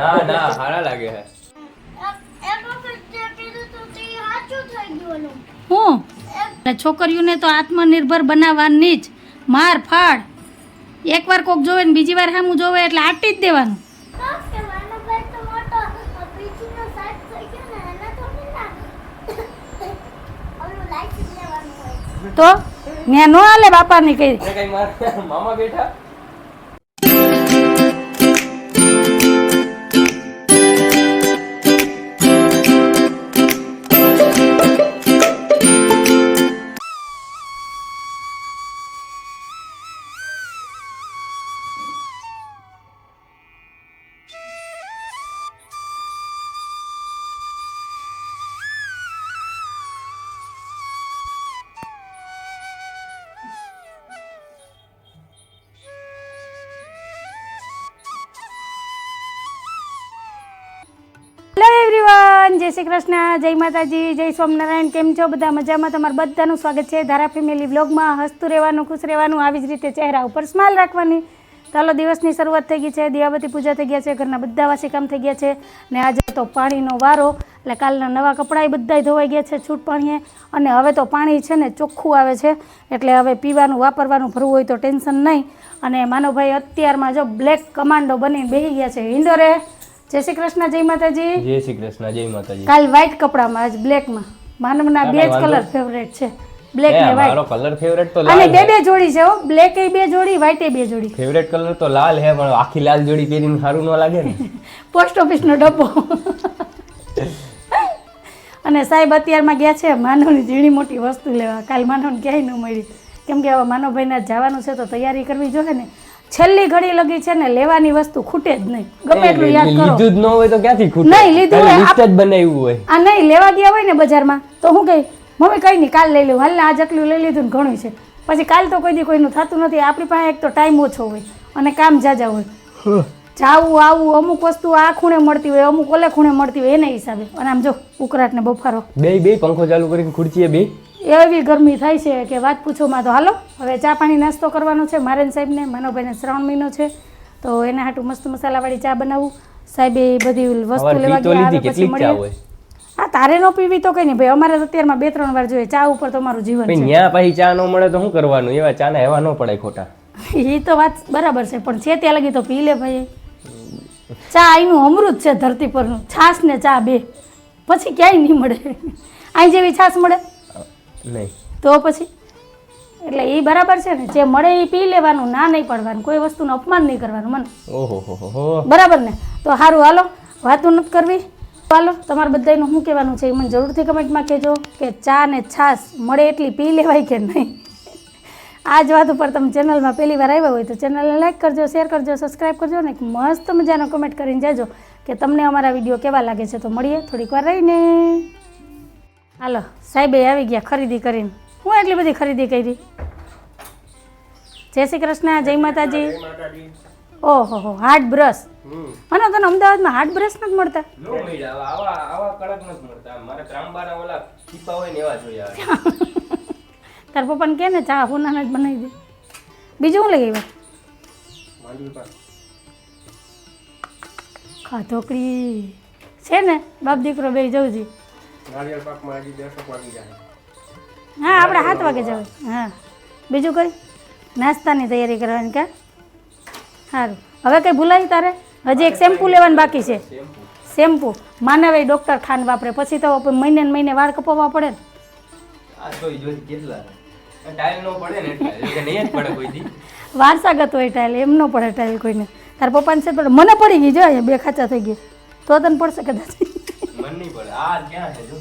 ના ના હારા લાગે છે. એક વખત જે કીધું તું તે સાચું થઈ ગયું ઓલું. હું છોકરીઓને તો આત્મનિર્ભર બનાવવાની જ માર ફાડ. એકવાર કોક જોવે ને બીજી વાર હામું જોવે એટલે આટી જ દેવાનું. તો મેં માનો ભાઈ તો મોટો પીછીનો સાથ થઈ ગયો ને એના થોડી ના ઓલું લાઈટ લેવાનું હોય તો ત્યાં નો હાલે બાપાની કઈ. કઈ મામા બેઠા? શ્રી કૃષ્ણ, જય માતાજી, જય સ્વામિનારાયણ, કેમ છો? બધા મજામાં? તમારું બધાનું સ્વાગત છે ધારા ફેમિલી વ્લોગમાં. હસતું રહેવાનું, ખુશ રહેવાનું, આવી જ રીતે ચહેરા ઉપર સ્માઇલ રાખવાની. ચાલો દિવસની શરૂઆત થઈ ગઈ છે. દિયાબતી પૂજા થઈ ગયા છે. ઘરના બધા વાસી કામ થઈ ગયા છે. ને આજે તો પાણીનો વારો. એટલે કાલના નવા કપડાં બધાય ધોવાઈ ગયા છે છૂટ પાણીએ. અને હવે તો પાણી છે ને ચોખ્ખું આવે છે. એટલે હવે પીવાનું, વાપરવાનું, ભરવું હોય તો ટેન્શન નહીં. અને માનવભાઈ અત્યારમાં જો બ્લેક કમાન્ડો બનીને બેસી ગયા છે. ઇન્ડોરે જય શ્રી કૃષ્ણ જય માતાજી. જય શ્રી કૃષ્ણ જય માતાજી. કાલ વ્હાઈટ કપડામાં આજ બ્લેકમાં માનવના બે જ કલર ફેવરેટ છે. બ્લેક ને ને મારો કલર ફેવરેટ તો અને લાલ બે બે જોડી છે હો. બ્લેક એ બે જોડી વ્હાઈટ એ બે જોડી. ફેવરેટ કલર તો લાલ હે પણ આખી લાલ જોડી પહેરીને સારું ન લાગે ને. પોસ્ટ ઓફિસનો ડબ્બો. અને સાહેબ અત્યારમાં ગયા છે માનવની ઝીણી મોટી વસ્તુ લેવા. કાલ માનવને ક્યાંય ન મળી. કેમ કે હવે માનવભાઈના જવાનું છે તો તૈયારી કરવી જોઈએ ને. છેલ્લી ઘડી લગી છે ને લેવાની વસ્તુ ખૂટે જ નહીં. ગમે એટલું યાદ કરો. લીધું જ ન હોય તો ક્યાંથી ખૂટે? નહીં, લીધું હોય. લિસ્ટ જ બનાવ્યું હોય. આ નહીં લેવા ગયા હોય ને બજારમાં તો હું કહી મમ્મી કઈ નહીં કાલ લઈ લઉં. હાલ આ જકલું લઈ લીધું ને ઘણું છે. પછી કાલ તો કોઈ દી કોઈનું થતું નથી. આપણી પાસે એક તો ટાઈમ ઓછો હોય અને કામ જાજા હોય. જાવું આવું અમુક વસ્તુ આ ખૂણે મળતી હોય અમુક ઓલે ખૂણે મળતી હોય એના હિસાબે. અને આમ જો ઉકરાટ ને બફારો. બે બે પંખો ચાલુ કરીને ખુરચીએ બે. એવી ગરમી થાય છે કે વાત પૂછોમાં તો હાલો હવે ચા પાણી નાસ્તો કરવાનો છે. મારેન સાહેબને માનવભાઈને શ્રાવણ મહિનો છે તો એના હાટું મસ્ત મસાલાવાળી ચા બનાવું. સાહેબે એ બધી વસ્તુ લેવા ગયા પછી મળીએ. હા તારે નો પીવી તો કઈ નહીં ભાઈ અમારે અત્યારમાં બે ત્રણ વાર જોઈએ ચા ઉપર તો તમારું જીવન છે. ન્યા પછી ચા ન મળે તો શું કરવાનું? એવા ચા ના એવા ન પડે ખોટા. એ તો વાત બરાબર છે પણ છે ત્યાં લગી તો પી લે ભાઈ. ચા અહીંનું અમૃત છે ધરતી પરનું છાશ ને ચા બે. પછી ક્યાંય નહીં મળે. અહીં જેવી છાશ મળે. નહીં. તો પછી? એટલે એ બરાબર છે ને જે મળે એ પી લેવાનું ના નહીં પડવાનું કોઈ વસ્તુનું અપમાન નહીં કરવાનું મને. ઓહો બરાબર ને? તો સારું હાલો વાતો નથી કરવી. હાલો તમારે બધાનું શું કહેવાનું છે એ મને જરૂરથી કમેન્ટમાં કહેજો કે ચા ને છાશ મળે એટલી પી લેવાય કે નહીં. આ જ વાત ઉપર તમે ચેનલમાં પહેલી વાર આવ્યા હોય તો ચેનલને લાઈક કરજો શેર કરજો સબસ્ક્રાઈબ કરજો ને એક મસ્ત મજાનો કમેન્ટ કરીને જાજો કે તમને અમારા વીડિયો કેવા લાગે છે. તો મળીએ થોડીક વાર રહીને. હાલો સાહેબે આવી ગયા ખરીદી કરીને. હું એટલી બધી ખરીદી કરી? જય શ્રી કૃષ્ણ જય માતાજી. ઓહો હો હાર્ડ બ્રશ. મને તને અમદાવાદમાં હાર્ડ બ્રશ નથી મળતા. આવા આવા કડક નથી મળતા. મારે ત્રાંબાના ઓલા ટીપા હોય ને એવા જોઈએ તાર પપ્પાને કહે ને ચા હુનાના જ બનાવી દે બીજું શું લઈ આવ્યા? પાક. ખાધોકડી છે ને બાપ દીકરો બે જવું જી નારિયેળ પાકમાં આજે દસક વાગી જાય. હા આપણે સાત વાગે જાવ. હા. બીજું કઈ? નાસ્તાની તૈયારી કરવાની કા? સારું. હવે કંઈ ભૂલાય તારે? હજી એક શેમ્પુ લેવાનું બાકી છે. શેમ્પુ. માનવે ડૉક્ટર ખાન વાપરે. પછી તો મહિને ને મહિને વાળ કપાવવા પડે ને. વારસાગત હોય ટાઈલ એમ ન પડે ટાઈલ કોઈને. તાર પપ્પાને છે મને પડી ગઈ જો બે ખાચા થઈ ગયા. તો તને પડશે કદાચ. મન નહીં પડે. આ ક્યાં છે જો?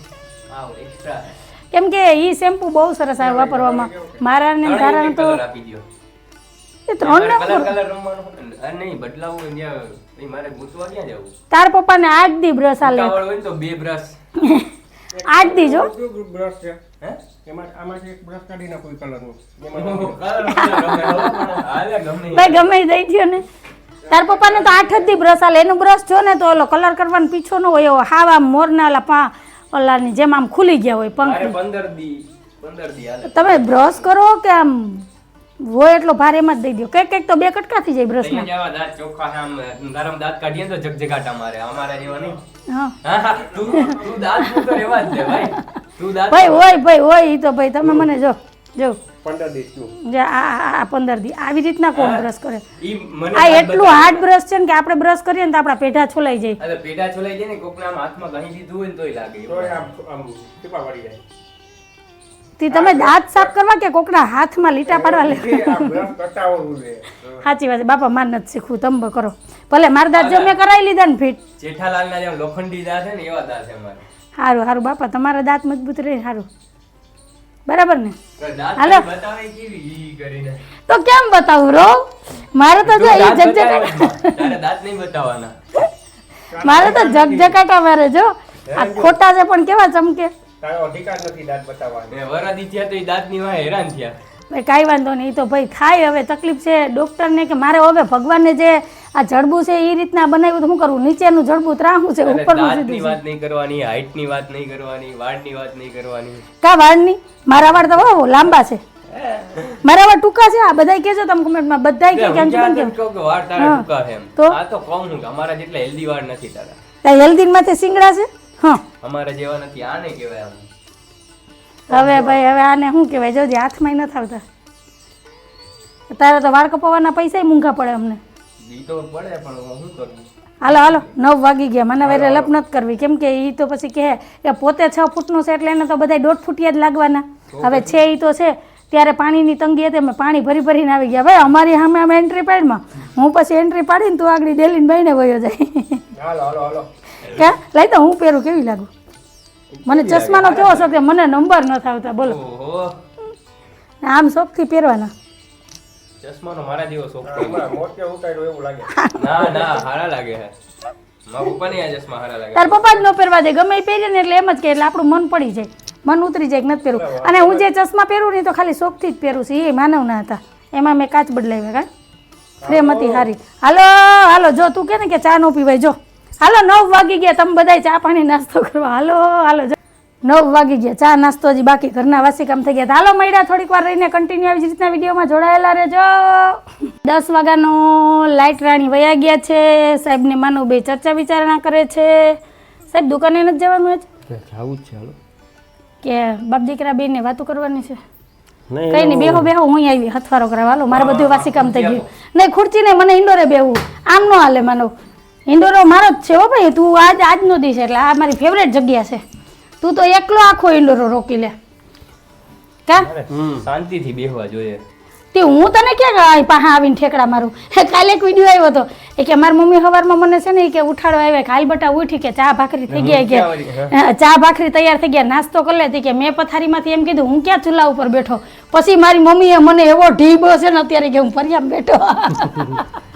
આ એક્સ્ટ્રા કેમ કે એ શેમ્પુ બહુ સરસ આવે વાપરવામાં. મારા ને તારા તો એ ત્રણ ને કલર કલર રમવાનું હોય ને. આ નહીં બદલાવું ત્યાં મારે ગૂંચવા ક્યાં જવું? તાર પપ્પાને આઠ દી બ્રશ આલે. ઉતાવળ હોય તો બે બ્રશ આજ દી જો. બ્રશ છે. હે? એમાં આમાંથી એક બ્રશ કાઢી નાખો કલરનું ગમે હાલે ગમે. ભાઈ ગમે દઈ દ્યો ને. તાર પપ્પાને તો આઠ જ દી બ્રશ આલે. એનું બ્રશ જો ને તો ઓલો કલર કરવાનો પીછો ન હોય એવો હાવ આમ મોરના ઓલા પા ઓલાની જેમ આમ ખુલી ગયા હોય પંખ. તમે બ્રશ કરો કે આમ હોય એટલો ભારે એમાં જ દઈ દો કે કંઈક તો બે કટકા થઈ જાય અહીંયા જેવા દાંત ચોખ્ખા આમ ગરમ દાંત કાઢીએ તો જગજગાટા મારે. અમારા જેવા નહીં. હા. તું તું દાંત મૂકો એવા જ છે ભાઈ. તું દાંત ભાઈ હોય ભાઈ હોય ઈ તો ભાઈ તમે મને જો. જો. પંદર દિવસનું આ પંદર દી. આવી રીતના કોણ બ્રશ કરે? આ એટલું હાર્ડ બ્રશ છે ને કે આપણે બ્રશ કરીએ ને તો આપણા પેઢા છોલાઈ જાય. અરે પેઢા છોલાઈ જાય ને કોકના હાથમાં ઘણી દીધું હોય ને તોય લાગે. તો આમ આમ ટીપા પડી જાય. તે તમે દાંત સાફ કરવા કે કોકના હાથમાં લીટા પાડવા લે સાચી વાત છે. બાપા માર નથી શીખવું. તમે કરો. ભલે મારા દાંત જો મેં કરાવી લીધા ને ફીટ જેઠાલાલના જેમ લોખંડી દાંત છે ને એવા દાંત છે અમારે. સારું સારું બાપા તમારા દાંત મજબૂત રહે સારું બરાબર ને? હાલો. બતાવે કેવી ઈ કરીને. તો કેમ બતાવું રો? મારે તો જો એ દાંત જગજગાટા બતાવે, તારે દાંત નહીં બતાવવાના. મારે તો જગજગાટા મારે જો. આ ખોટા છે પણ કેવા ચમકે? તારો અધિકાર નથી દાંત બતાવવાનો. વરાદી થયા તો એ દાંતની વાંહે હેરાન થયા. ભાઈ કાંઈ વાંધો નહીં. તો ભાઈ થાય હવે તકલીફ છે. ડૉક્ટરને કે મારે હવે ભગવાનને જે આ જડબું છે એ રીતના બનાવ્યું તો શું કરવું નીચેનું જડબું ત્રાહું છે ઉપરનું સીધું છે. વાત નહીં કરવાની હાઈટની વાત નહીં કરવાની વાળની વાત નહીં કરવાની. કા વાળની? મારા વાળ તો બહુ લાંબા છે. મારા વાળ ટૂંકા છે? આ બધાય કહેજો તમે કમેન્ટમાં. બધાય કે ક્યાં કેમ કે વાળ તારા ટૂંકા છે તો? આ તો કોમ હું અમારા જેટલા હેલ્ધી વાળ નથી તારા. ત્યાં હેલ્ધીમાંથી સિંગડા છે? હા. અમારા જેવા નથી આને કહેવાય હવે ભાઈ હવે આને શું કહેવાય? જોજે હાથમાં નથી આવતા. તારે તો વાળ કપાવવાના પૈસા મૂંઘા પડે અમને. હાલો હાલો નવ વાગી ગયા. મને વેરે લપ નથી કરવી. કેમ કે એ તો પછી કહે કે પોતે છ ફૂટનું છે એટલે એને તો બધા દોઢ ફૂટિયા જ લાગવાના. હવે છે એ તો છે. ત્યારે પાણીની તંગી હતી અમે પાણી ભરી ભરીને આવી ગયા. ભાઈ અમારી સામે અમે એન્ટ્રી પાડમાં. હું પછી એન્ટ્રી પાડીને તું આગળ ડેલીને બહીને વયો જાય. કે લઈ તો હું પહેરું કેવી લાગુ? મને ચશ્માનો કેવો શોખ? મને નંબર નથી આવતા બોલો. આમ શોખથી પહેરવાના. ચશ્માનો મારા જેવો હમણાં મોટે એવું લાગે. ના ના હારા લાગે હે. મારા પપ્પાને આ ચશ્મા હારા લાગે. તાર પપ્પા જ ન પહેરવા દે ગમે એ પહેરીએ ને એટલે એમ જ કે એટલે આપણું મન પડી જાય. મન ઉતરી જાય કે નથી પહેરવું. અને હું જે ચશ્મા પહેરું ને તો ખાલી શોખથી જ પહેરું છું એ માનવના હતા. એમાં મેં કાચ બદલાવ્યા કા? ફ્રેમ હતી સારી હાલો હાલો જો તું કે ને કે ચા નો પીવાય જો. હાલો નવ વાગી ગયા તમે બધા ચા પાણી નાસ્તો કરવા. હાલો હાલો જો. નવ વાગી ગયા. ચા નાસ્તો હજી બાકી. ઘરના વાસી કામ થઈ ગયા. હાલો મળ્યા થોડીક વાર રહીને. કન્ટિન્યુ આવી જ રીતના વિડીયોમાં જોડાયેલા રહેજો. દસ વાગ્યાનો લાઇટ રાણી વયા ગયા છે. સાહેબને માનું બે ચર્ચા વિચારણા કરે છે. સાહેબ દુકાને નથી જવાનું આજ જવું જ છે હાલો. કે બાપ દીકરા બેને વાતો કરવાની છે? કઈ નહીં બેહો બેહો હું આવી. હથવારો કરવા હાલો મારે બધું વાસી કામ થઈ ગયું. નહીં ખુરચી નહીં મને ઇન્ડોરે બેહવું. આમ ન હાલે માનો. ઇન્ડોરો મારો જ છે હો ભાઈ. તું આજ આજનો દિવસ એટલે આ મારી ફેવરેટ જગ્યા છે. તું તો એકલો આખો ઈંડોરો રોકી લે. કા? શાંતિથી બેહવા જોઈએ. તે હું તને ક્યાં પાહા આવીને ઠેકડા મારું? કાલે એક વીડિયો આવ્યો હતો એ કે મારી મમ્મી સવારમાં મને છે ને કે ઉઠાડવા આવ્યા કાલ બટા ઉઠી કે ચા ભાખરી થઈ ગયા કે ચા ભાખરી તૈયાર થઈ ગયા નાસ્તો કરી લેતી કે મેં પથારીમાંથી એમ કીધું હું ક્યાં ચૂલા ઉપર બેઠો? પછી મારી મમ્મીએ મને એવો ઢીબો છે ને અત્યારે કે હું ફરિયામ બેઠો.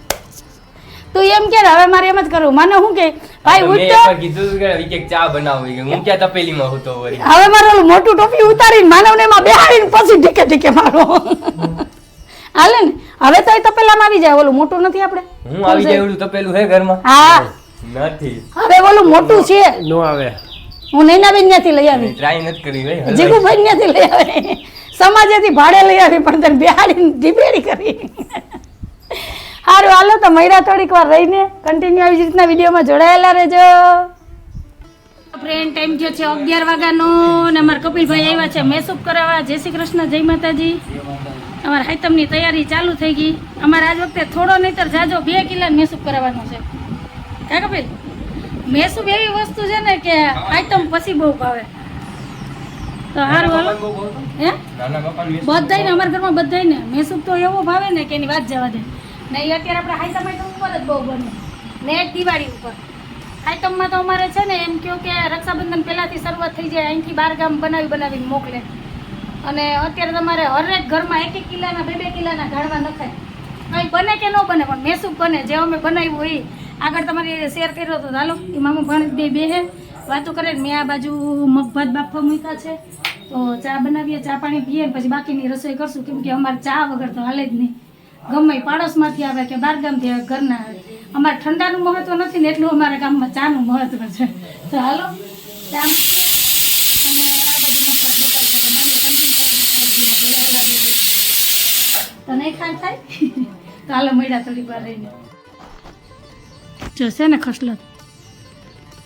તું એમ કે હવે મારે એમ જ કરવું. મને શું કે ભાઈ ઉઠતો એકવાર કીધું કે એક ચા બનાવી. કે હું ક્યાં તપેલીમાં હતો વળી. હવે મારે મોટું ટોપી ઉતારીને માનવને એમાં બેહાડીને પછી ઢીકે ઢીકે મારો. હાલે ને? હવે તો એ તપેલામાં આવી જાય. ઓલું મોટું નથી આપણે? હું આવી જાય એવડું તપેલું હે ઘરમાં? હા. નથી. હવે ઓલું મોટું છે. નો આવે. હું નૈનાબેન ત્યાંથી લઈ આવી. ટ્રાય નથી કરી ભાઈ. જીગુભાઈ ત્યાંથી લઈ આવી. સમાજેથી ભાડે લઈ આવી પણ તને બેહાડીને ઢીબેડી કરી. સારું હાલો તો મૈરા થોડીક વાર રહીને કન્ટિન્યુ આવી રીતના વિડીયોમાં જોડાયેલા રહેજો. ફ્રેન્ડ ટાઈમ થયો છે અગિયાર વાગ્યાનો ને અમારા કપિલભાઈ આવ્યા છે મેસુપ કરાવવા. જય શ્રી કૃષ્ણ જય માતાજી. અમારા હાઈતમની તૈયારી ચાલુ થઈ ગઈ. અમારે આજ વખતે થોડો નહીતર જાજો બે કિલા મેસુપ કરાવવાનો છે. કા કપિલ? મેસુપ એવી વસ્તુ છે ને કે આઈટમ પછી બહુ ભાવે. તો સારું હાલો. હે? નાના બાપાને મેં બધાય ને અમારા ઘરમાં બધાને મેસુપ તો એવો ભાવે ને કે એની વાત જવા દે. ને એ અત્યારે આપણે હાઈટમ તો ઉપર જ બહુ બને. ને દિવાળી ઉપર. આઈટમમાં તો અમારે છે ને એમ કહો કે રક્ષાબંધન પહેલાંથી શરૂઆત થઈ જાય, અહીંથી બાર ગામ બનાવી બનાવીને મોકલે. અને અત્યારે તમારે હરેક ઘરમાં એક એક કિલ્લાના, બે બે કિલ્લાના ગાળવા નખાય. કંઈ બને કે ન બને, પણ મેસુબ બને. જે અમે બનાવ્યું હોય, આગળ તમારે શેર કર્યો હતો ચાલો. એ મામા ભણી બે બે હે. વાતો કરે મેં આ બાજુ મગભાત બાફવા મૂક્યા છે. તો ચા બનાવીએ, ચા પાણી પીએ પછી બાકીની રસોઈ કરશું. કેમ કે અમારે ચા વગર તો હાલે જ નહીં. ગમે પાડોશમાંથી આવે કે બારગામથી આવે, ઘરના આવે. અમારે ઠંડાનું મહત્વ નથી ને એટલું અમારા ગામમાં ચાનું મહત્વ છે. તો હાલો ચા તો નહીં ખાય થાય? તો હાલો, મળ્યા થોડીક વાર રહીને. જો છે ને ખસલત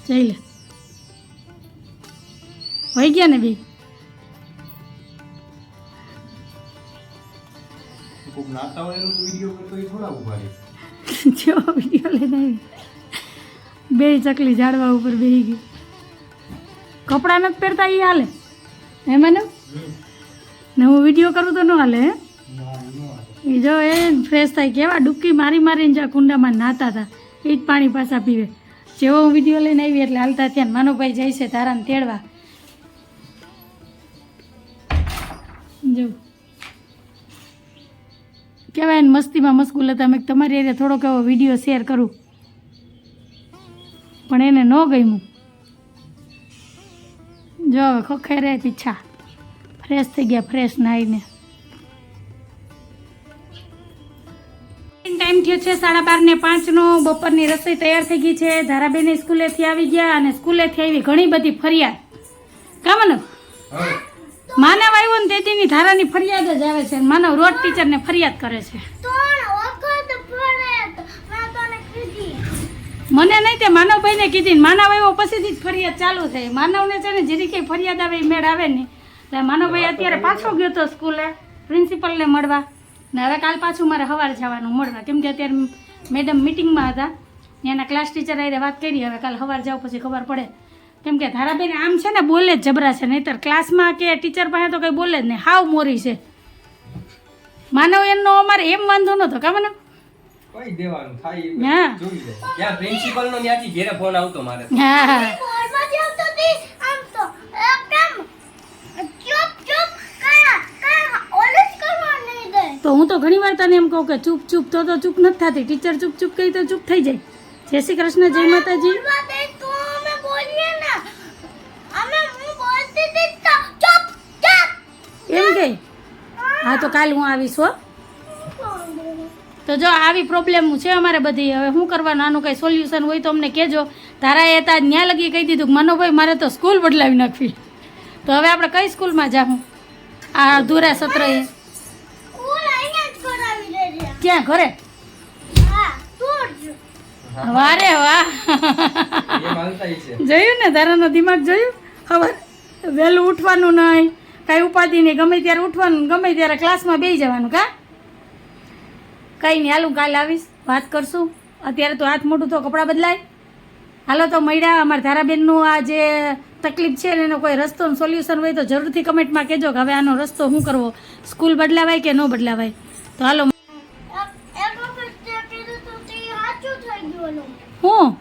જઈ લે. હોઈ ગયા ને બે? નાતા હોય એનો વીડિયો કરતો એ થોડા ઊભા રહે. જો વીડિયો લઈને આવી. બે ચકલી ઝાડવા ઉપર બેહી ગઈ. કપડાં નથી પહેરતા એ હાલે? એમાં ને ને હું વીડિયો કરું તો ન હાલે હે? એ જો એ ફ્રેશ થાય કેવા ડૂબકી મારી મારીને જ્યાં કુંડામાં નાતા હતા એ જ પાણી પાછા પીવે. જેવો હું વીડિયો લઈને આવી એટલે હાલતા ત્યાં માનુભાઈ જાય છે તારાને તેડવા. જો. કહેવાય ને મસ્તીમાં મસ્કુલ હતા. મેં તમારી એરિયા થોડોક એવો વીડિયો શેર કરું. પણ એને ન ગમ્યું. જો હવે ખોખાઈ રહે પીછા ફ્રેશ થઈ ગયા ફ્રેશ નાહીને ટાઈમ થયો છે સાડા બાર ને પાંચનો. બપોરની રસોઈ તૈયાર થઈ ગઈ છે. ધારાબેન સ્કૂલેથી આવી ગયા અને સ્કૂલેથી આવી ઘણી બધી ફરિયાદ. કામનો માનવ આવ્યો ને તેદીની ધારાની ફરિયાદ જ આવે છે અને માનવ રોડ ટીચરને ફરિયાદ કરે છે. ત્રણ વખત ફરત મેં તને કીધી. મને નહીં તે માનવભાઈને કીધી માનવ આવ્યો પછીથી જ ફરિયાદ ચાલુ થઈ. માનવને છે ને જેથી કંઈ ફરિયાદ આવે એ મેળ આવે ને. એટલે માનવભાઈ અત્યારે પાછો ગયો તો સ્કૂલે પ્રિન્સિપલને મળવા. ને હવે કાલ પાછું મારે સવારે જવાનું મળવા. કેમ કે અત્યારે મેડમ મિટિંગમાં હતા. એના ક્લાસ ટીચર આવીને વાત કરી. હવે કાલ સવારે જાવ પછી ખબર પડે. કેમ કે ધારાબેન આમ છે ને બોલે જ જબરા છે નહીતર ક્લાસમાં કે ટીચર પાસે તો કંઈ બોલે જ નહીં. હાવ મોરી છે. માનવ એમનો અમારે એમ વાંધો નહોતો કા મને કઈ દેવાનું થાય હા. જોઈ લે. ત્યાં પ્રિન્સિપલ નો ત્યાંથી ઘેરે ફોન આવતો મારે. હા. હા બોલમાં જ આવતો હતી આમ તો. એકદમ ચૂપ ચૂપ કયા કયા? ઓલે જ કરવા નહીં દે તો હું તો ઘણી વાર તને એમ કહું કે ચૂપ ચૂપ તો તો ચૂપ નથી થતી. ટીચર ચૂપ ચૂપ કહી તો ચૂપ થઈ જાય. જય શ્રી કૃષ્ણ જય માતાજી બોલવા દે તો અમે બોલીએ ને અમે હું બોલતી હતી તો ચૂપ ચૂપ એમ કે? હા તો કાલ હું આવીશ હો. તો જો આવી પ્રોબ્લેમ છે અમારે બધી. હવે શું કરવાનું? આનું કંઈ સોલ્યુશન હોય તો અમને કહેજો. તારા એ તાર ન્યા લગી કહી દીધું મનોભાઈ મારે તો સ્કૂલ બદલાવી નાખવી. તો હવે આપણે કઈ સ્કૂલમાં જાઉં આ અધૂરા સત્ર એ ક્યાં? ઘરે? વારે વાહ. જોયું ને? તારાનો દિમાગ જોયું? ખબર? વહેલું ઉઠવાનું નહીં. કાંઈ ઉપાધિ નહીં. ગમે ત્યારે ઉઠવાનું ગમે ત્યારે ક્લાસમાં બેસી જવાનું કા? કંઈ નહીં. હાલું કાલે આવીશ. વાત કરશું. અત્યારે તો હાથ મોટું તો કપડાં બદલાય. હાલો તો મળ્યા. અમારા ધારાબેનનું આ જે તકલીફ છે ને એનો કોઈ રસ્તો સોલ્યુશન હોય તો જરૂરથી કમેન્ટમાં કહેજો કે હવે આનો રસ્તો શું કરવો? સ્કૂલ બદલાવાય કે ન બદલાવાય? તો હાલો. હું?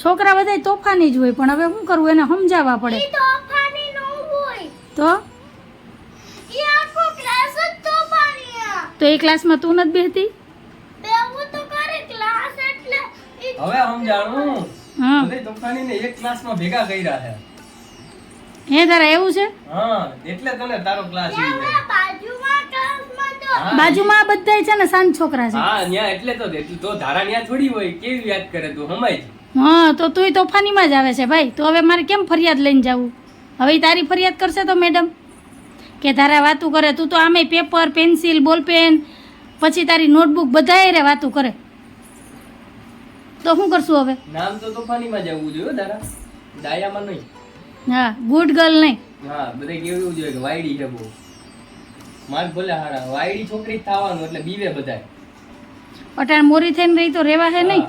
છોકરા બધા તોફાની જ હોય પણ હવે શું કરવું એને સમજાવવા પડે. તોફાની ન હોય. તો. તો એ ક્લાસમાં તું નથી બેસતી બેવું તો કરે ક્લાસ એટલે ઈ હવે સમજાણું બધે તોફાની એક ક્લાસ ભેગા કર્યા છે. હે તારા એવું છે? હા એટલે તને તારો ક્લાસ બાજુમાં ક્લાસમાં તો હા, બાજુમાં બધાય છે ને સાંજ છોકરા છે. હા ન્યા એટલે તો તો ધારા ન્યા થોડી હોય કેવી યાદ કરે તું સમજ હા તો તુંય તોફાનીમાં જ આવે છે ભાઈ. તો હવે મારે કેમ ફરિયાદ લઈને જવું? હવે તારી ફરિયાદ કરશે તો મેડમ કે તારા વાતું કરે તું તો આમે પેપર પેન્સિલ બોલપેન પછી તારી નોટબુક બધાય રે વાતું કરે. તો શું કરશું હવે? નામ તો તોફાનીમાં જવું જોઈએ તારા ડાયામાં નહીં. હા ગુડ ગર્લ નહીં. હા બધે કેવું જોઈએ કે વાયડી છે બહુ. માર ભલે હારા વાયડી છોકરી થવાનું એટલે બીવે બધાય. અટાણ મોરી થઈને રહી તો રહેવા હે. નહીં?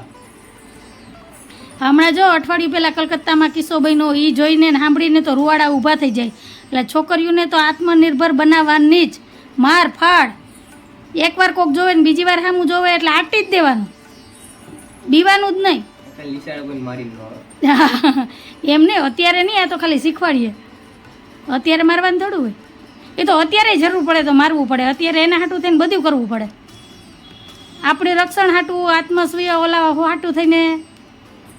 હમણાં જો અઠવાડિયું પહેલાં કલકત્તામાં કિસ્સો બન્યો એ જોઈને ને સાંભળીને તો રૂવાડા ઊભા થઈ જાય. એટલે છોકરીઓને તો આત્મનિર્ભર બનાવવાની જ માર ફાડ. એકવાર કોક જોવે ને બીજી વાર સામું જોવે એટલે આટી જ દેવાનું. બીવાનું જ નહીં. એમ નહીં અત્યારે નહીં આ તો ખાલી શીખવાડીએ. અત્યારે મારવાનું થોડું હોય. એ તો અત્યારે જરૂર પડે તો મારવું પડે. અત્યારે એના હાટું થઈને બધું કરવું પડે. આપણે રક્ષણ હાટું આત્મસ્વીય ઓલા હાટું થઈને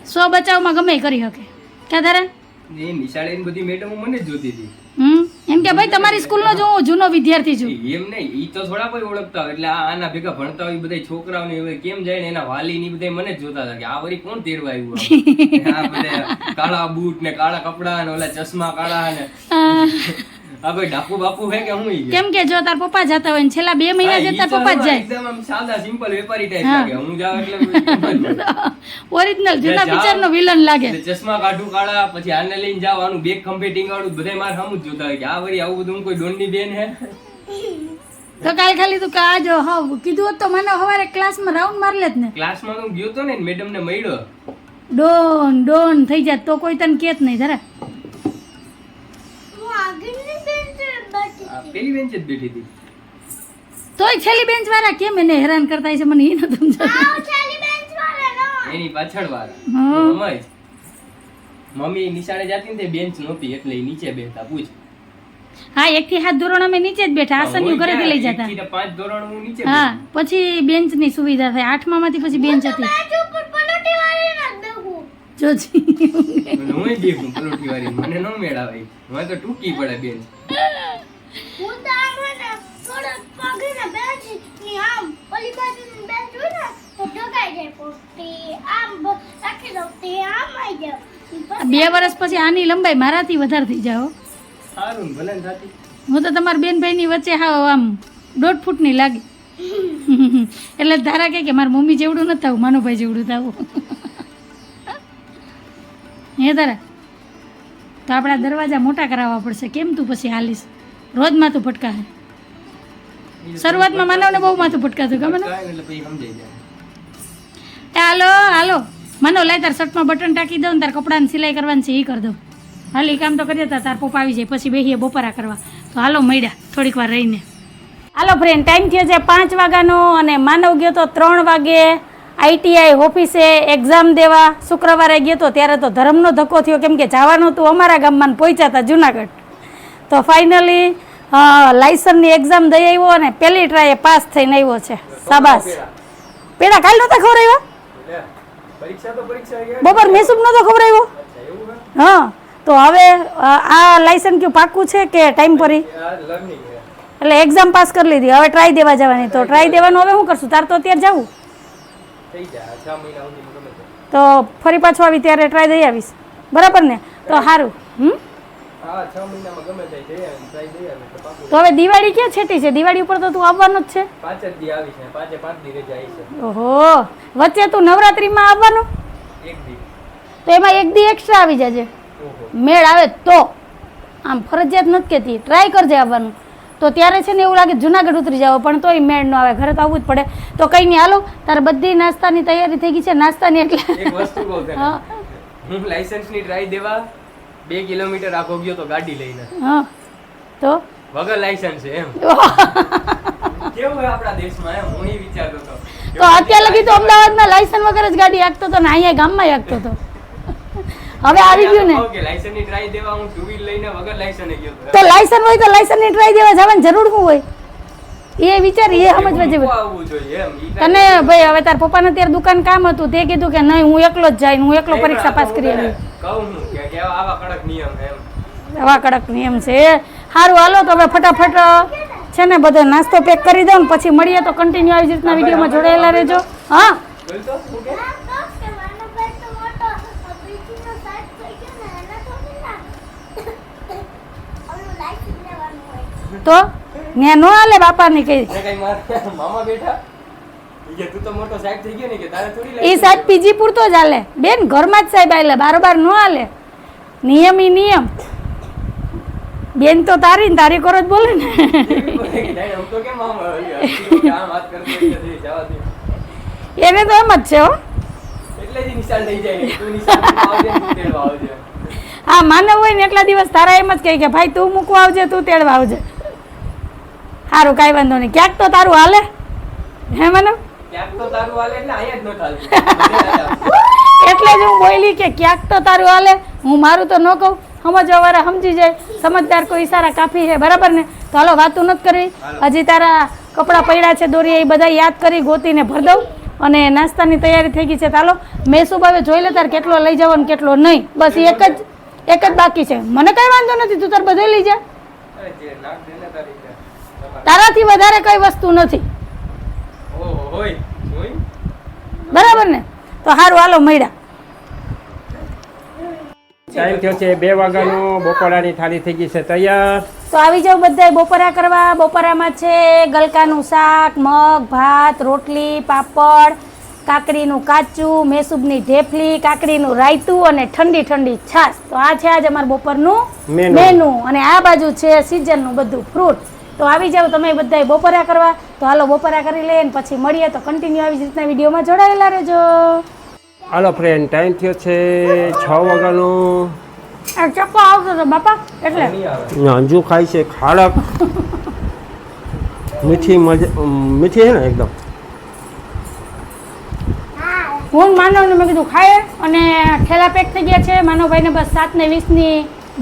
સ્વ બચાવમાં ગમે કરી શકે. ક્યાં તારે? એ નિશાળે બધી મેડમો મને જ જોતી હતી. હમ? એમ કે ભાઈ તમારી સ્કૂલનો જો હું જૂનો વિદ્યાર્થી છું. એમ નહીં ઈ તો થોડા કોઈ ઓળખતા હોય એટલે આ આના ભેગા ભણતા હોય બધા છોકરાઓને હવે કેમ જાય ને એના વાલી ની બધા મને જોતા હતા કે આ વળી કોણ તેડવા આવ્યું આ બધા કાળા બૂટ ને કાળા કપડા ને ઓલા ચશ્મા કાળા ને. આ કોઈ ડાકુ બાપુ હે કે હું કેમ કે જો તાર પપ્પા જતા હોય ને છેલ્લા બે મહિના હા, જે ઈ તાર તો પપ્પા જ જાય. એકદમ આમ સાદા સિમ્પલ વેપારી ટાઈપ લાગે. હું જાવ એટલે ઓરિજિનલ જૂના પિક્ચર નો વિલન લાગે. ચશ્મા કાઢું કાળા પછી આને લઈને જાવ આનું બેક ખંભે વાળું બધા માર સામું જ જોતા હોય કે આ વળી આવું બધું હું કોઈ ડોનની બેન હે? તો કાલ ખાલી તું કે જો હા કીધું હોત તો મને હવારે ક્લાસમાં રાઉન્ડ માર લેત ને. ક્લાસમાં તો હું ગયો તો ને મેડમ ને મળ્યો. ડોન ડોન થઈ જાત. તો કોઈ તને કેત નહીં જરા. પેલી બેન્ચ જ બેઠી હતી. તોય છેલ્લી બેન્ચ વાળા કેમ એને હેરાન કરતા છે મને એ ન સમજાય. આવ ચાલી બેન્ચ વાળા એની પાછળ વાળા હા. મમ્મી મમ્મી નિશાળે જાતી ને તે બેન્ચ નહોતી એટલે નીચે બેસતા પૂછ. હા એક થી હાથ ધોરણ અમે નીચે જ બેઠા આસન હું ઘરેથી લઈ જતા. પાંચ ધોરણ હું નીચે હા પછી બેન્ચની સુવિધા થાય. આઠમા માંથી પછી બેન્ચ હતી. પલોટી ના જોજી હું હુંય બેહું પલોઠી વાળી મને ન મેળાવે મને તો ટૂંકી પડે બેન્ચ. ઓલી બાજુની બેન્ચ ને તો ડગાઈ જાય પોતે આમ રાખી દઉં તે આમ આવી જાય. બે વર્ષ પછી આની લંબાઈ મારાથી વધારે થઈ જાઓ સારું ભલે ને હું તો તમારા બેનભાઈ ની વચ્ચે હાવ આમ દોઢ ફૂટની લાગી. એટલે ધારા કહે કે મારા મમ્મી જેવડું નથી થવું માનુભાઈ જેવડું થવું હે તારા? તો આપણા દરવાજા મોટા કરાવવા પડશે. કેમ તું પછી હાલીશ? રોજમાં તું ફટકાશે શરૂઆતમાં માનવને બહુ માથું ફટકાતું ગમે ને? હાલો હાલો. માનવ લાય તાર શર્ટમાં બટન ટાંકી દઉં તાર કપડાની સિલાઈ કરવાની છે એ કરી દઉં. હાલ એ કામ તો કરી દેતા તાર પપ્પા આવી જાય પછી બેહીએ બપોરા કરવા. તો હાલો મળ્યા થોડીક વાર રહીને. હાલો ફ્રેન્ડ ટાઈમ થયો છે પાંચ વાગ્યાનો અને માનવ ગયો તો ત્રણ વાગે. આઈટીઆઈ ઓફિસે એક્ઝામ દેવા શુક્રવારે ગયો તો ત્યારે તો ધર્મનો ધક્કો થયો કેમ કે જવાનું હતું અમારા ગામમાં પહોંચ્યા હતા જુનાગઢ. તો ફાઇનલી લાયસન્સની એક્ઝામ દઈ આવ્યો અને પહેલી ટ્રાયે પાસ થઈને આવ્યો છે. શાબાશ. પેલા. કાલ નહોતા ખબર આવ્યા? બપોર મેસૂબ નહોતો ખબર આવ્યો? હા તો હવે આ લાયસન્સ કયું પાક્કું છે કે ટાઈમ પરી? એટલે એક્ઝામ પાસ કરી લીધી. હવે ટ્રાય દેવા જવાની. તો ટ્રાય દેવાનું હવે શું કરશું? તાર તો અત્યારે જવું તે. ફરી પાછું આવી ત્યારે ટ્રાય દઈ આવીશ. બરાબર ને? તો સારું હમ? તે હવે દિવાળી ક્યાં છેટી છે? દિવાળી ઉપર તો તું આવવાનું જ છે. પાંચ જ દી આવી છે પાંચે પાંચ દી જાય છે. ઓહો વચ્ચે તું નવરાત્રીમાં આવવાનું? એક દી. તો એમાં એક દી એક્સ્ટ્રા આવી જજે. મેળ આવે તો. આમ ફરજિયાત નથી કહેતી ટ્રાય કરજે આવવાનું. તો ત્યારે છે ને એવું લાગે જુનાગઢ ઉતરી જાવ પણ તોય મેળ ન આવે. ઘરે તો આવવું જ પડે. તો કંઈ નહીં હાલો તારે બધી નાસ્તાની તૈયારી થઈ ગઈ છે. નાસ્તાની એટલે એક વસ્તુ કહું તને. હું. લાયસન્સની ટ્રાય દેવા બે કિલોમીટર આખો ગયો તો ગાડી લઈને. હા તો? વગર લાયસન્સ એમ. કેવું હોય આપણા દેશમાં એમ? હું વિચારતો હતો. તો અત્યાર લગી તો અમદાવાદમાં લાયસન્સ વગર જ ગાડી હાંકતો હતો ને અહીંયા ગામમાં હાંકતો હતો. હવે આવી ગયું ને? ઓકે લાયસન્સની ટ્રાય દેવા હું ટુ વ્હીલ લઈને વગર લાયસન્સ ગયો તો. લાયસન્સ હોય તો લાયસન્સની ટ્રાય દેવા જવાની જરૂર શું હોય? એ વિચાર એ સમજવા જેવું. તને ભાઈ હવે તાર પપ્પાને અત્યારે દુકાન કામ હતું તે કીધું કે નહીં હું એકલો જ જાય હું એકલો પરીક્ષા પાસ કરી આવી તને કહું હું કે કે આવા કડક નિયમ એમ. આવા કડક નિયમ છે. સારું હાલો તો હવે ફટાફટ છે ને બધો નાસ્તો પેક કરી દઉં ને પછી મળીએ તો કન્ટિન્યુ આવી જ રીતના વિડીયોમાં જોડાયેલા રહેજો. હા? તો? ને ના આલે બાપા ની કઈ મામા બેઠા? એ સાહેબ પીજી પૂરતો જ હાલે. બેન ઘરમાં જ સાહેબ હાલે બારોબાર નો હાલે. નિયમ ઈ નિયમ. બેન તો તારી ને તારી કરો જ બોલે ને. એને તો એમ જ છે હો. હા માનવ હોય ને એટલા દિવસ તારા એમ જ કહે કે ભાઈ તું મૂકવા આવજે તું તેડવા આવજે. સારું કાંઈ વાંધો નહીં. ક્યાંક તો તારું હાલે? હે હાલે એટલે જ હું બોલી કે ક્યાંક તો તારું હાલે. હું મારું તો ન કહું. સમજવાવાળા સમજી જાય. સમજદાર કોઈ ઈશારા કાફી છે બરાબર ને? તો હાલો વાતું નથી કરવી. હજી તારા કપડાં પડ્યા છે દોરી એ બધા યાદ કરી ગોતીને ભર દઉં. અને નાસ્તાની તૈયારી થઈ ગઈ છે. તાલો મેસુબ હવે જોઈ લે તાર કેટલો લઈ જવો ને કેટલો નહીં. બસ એક જ એક જ બાકી છે. મને કઈ વાંધો નથી તું તાર બધે લઈ જા અરે જે નાક દે ને તારી રીતે. તમારે. તારાથી વધારે કઈ વસ્તુ નથી? બરાબર ને? તો સારું હાલો મળ્યા. ટાઈમ થયો છે બે વાગ્યાનો બપોરાની થાળી થઈ ગઈ છે તૈયાર. તો આવી જાવ બધા બપોરા કરવા. બપોરામાં છે ગલકાનું શાક મગ ભાત રોટલી પાપડ કાકડીનું કાચું મેસૂબની ઢેફલી કાકડીનું રાયતું અને ઠંડી ઠંડી છાશ. તો આ છે આજે અમારું બપોરનું મેનુ. મેનુ અને આ બાજુ છે સિઝનનું બધું ફ્રૂટ તો આવી જાવ તમે બધાય બપોરા કરવા. તો હાલો બપોરા કરી લઈએ ને પછી મળીએ. તો કન્ટિન્યુ આવી જ રીતના વિડીયોમાં જોડાયેલા રહેજો. હાલો ફ્રેન્ડ ટાઈમ થયો છે છ વાગ્યાનો. ચપ્પો આવતો હતો બાપા એટલે. અંજુ ખાય છે ખાડક. મીઠી મજા મીઠી છે ને એકદમ. હું ને માનવને મેં કીધું ખાય અને ઠેલા પેક થઈ ગયા છે. માનવભાઈને બસ સાત ને વીસની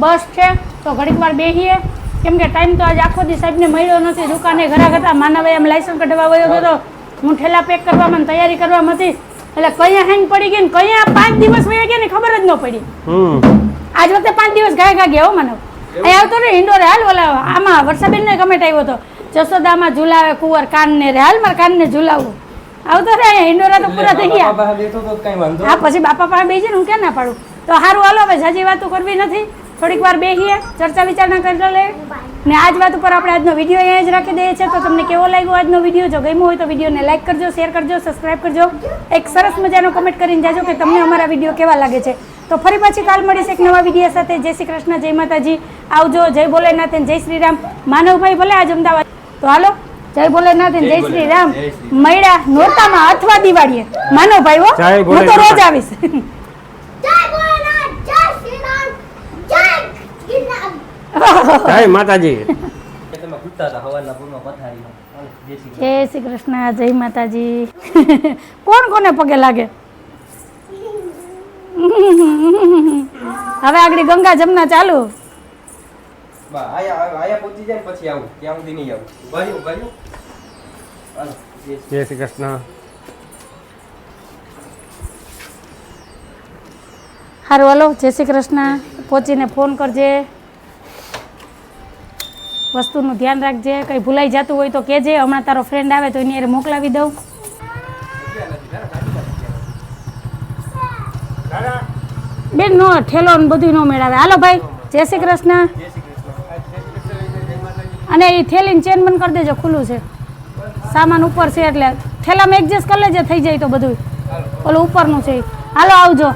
બસ છે. તો ઘડીક વાર બેસીએ કેમ કે ટાઈમ તો આજે આખો દી સાહેબને મળ્યો નથી દુકાને ઘરા ઘટા માનવે એમ લાયસન્સ કઢવા વયો હતો. હું ઠેલા પેક કરવામાં તૈયારી કરવામાં હતી. એટલે કયા હેંગ પડી ગઈ ને કયા પાંચ દિવસ વયા ગયા ને ખબર જ ન પડી. આજ વખતે પાંચ દિવસ ગાય ગા ગયા મને અહીં આવતો ને હિંડોરે હાલ ઓલા આમાં વર્ષાબેનને કમેન્ટ આવ્યો હતો. જસોદામાં ઝુલાવે કુંવર કાનને રે હાલ કાન કાનને ઝુલાવું. આવતો રે અહીંયા ઇન્ડોરા તો પૂરા થઈ ગયા. હા પછી બાપા પાસે બેસી હું ક્યાં ના પાડું? તો સારું હાલો હવે જાજી વાતો કરવી નથી. થોડીક વાર બેસીએ ચર્ચા વિચારણા કરી લે. ને આજ વાત ઉપર આપણે આજનો વીડિયો અહીંયા જ રાખી દઈએ છીએ. તો તમને કેવો લાગ્યો આજનો વીડિયો? જો ગમ્યો હોય તો વિડીયોને લાઈક કરજો શેર કરજો સબસ્ક્રાઈબ કરજો. એક સરસ મજાનો કમેન્ટ કરીને જાજો કે તમને અમારા વીડિયો કેવા લાગે છે. તો ફરી પાછી કાલ મળીશ એક નવા વીડિયો સાથે. જય શ્રી કૃષ્ણ જય માતાજી. આવજો જય ભોલેનાથ જય શ્રી રામ. માનવભાઈ ભલે આજ અમદાવાદ. તો હાલો જય ભોલેનાથ જય શ્રી રામ. મૈડા નોરતામાં અથવા દિવાળીએ. માનવભાઈ હો હું તો રોજ આવીશ જય ભોલેનાથ જય શ્રી રામ જય ગિરનાર જય માતાજી. જય શ્રી કૃષ્ણ. જય માતાજી. કોણ કોને પગે લાગે? હવે આગળ ગંગા જમના ચાલુ. બા આયા આયા પહોંચી જાય ને પછી આવું. ત્યાં સુધી નહીં આવું. ઊભા રહ્યો, ઊભા રહ્યો. હાલો, જય શ્રી જય શ્રી કૃષ્ણ સારું હાલો જય શ્રી કૃષ્ણ પહોંચીને ફોન કરજે. વસ્તુનું ધ્યાન રાખજે, કંઈ ભૂલાઈ જતું હોય તો કહેજે, હમણાં તારો ફ્રેન્ડ આવે તો એની હારે મોકલાવી દઉં. બેન, નો ઠેલો ને બધું નો મેળાવે. હાલો ભાઈ, જય શ્રી કૃષ્ણ. અને એ થેલીને ચેન બંધ કરી દેજો, ખુલ્લું છે. સામાન ઉપર છે એટલે થેલામાં એડજસ્ટ કરી લેજે, થઈ જાય તો બધું ઓલું ઉપરનું છે હાલો, આવજો.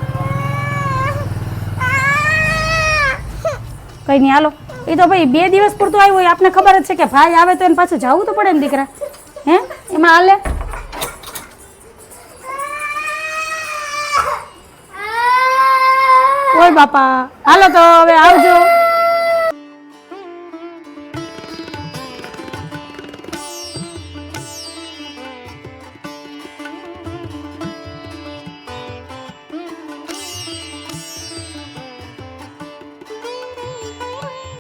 કંઈ નહીં, હાલો. એ તો ભાઈ બે દિવસ પૂરતું આવ્યું હોય આપને ખબર જ છે કે ભાઈ આવે તો એને પાછું જવું તો પડે ને દીકરા. હે? એમાં હાલે? ઓય બાપા હાલો તો હવે આવજો.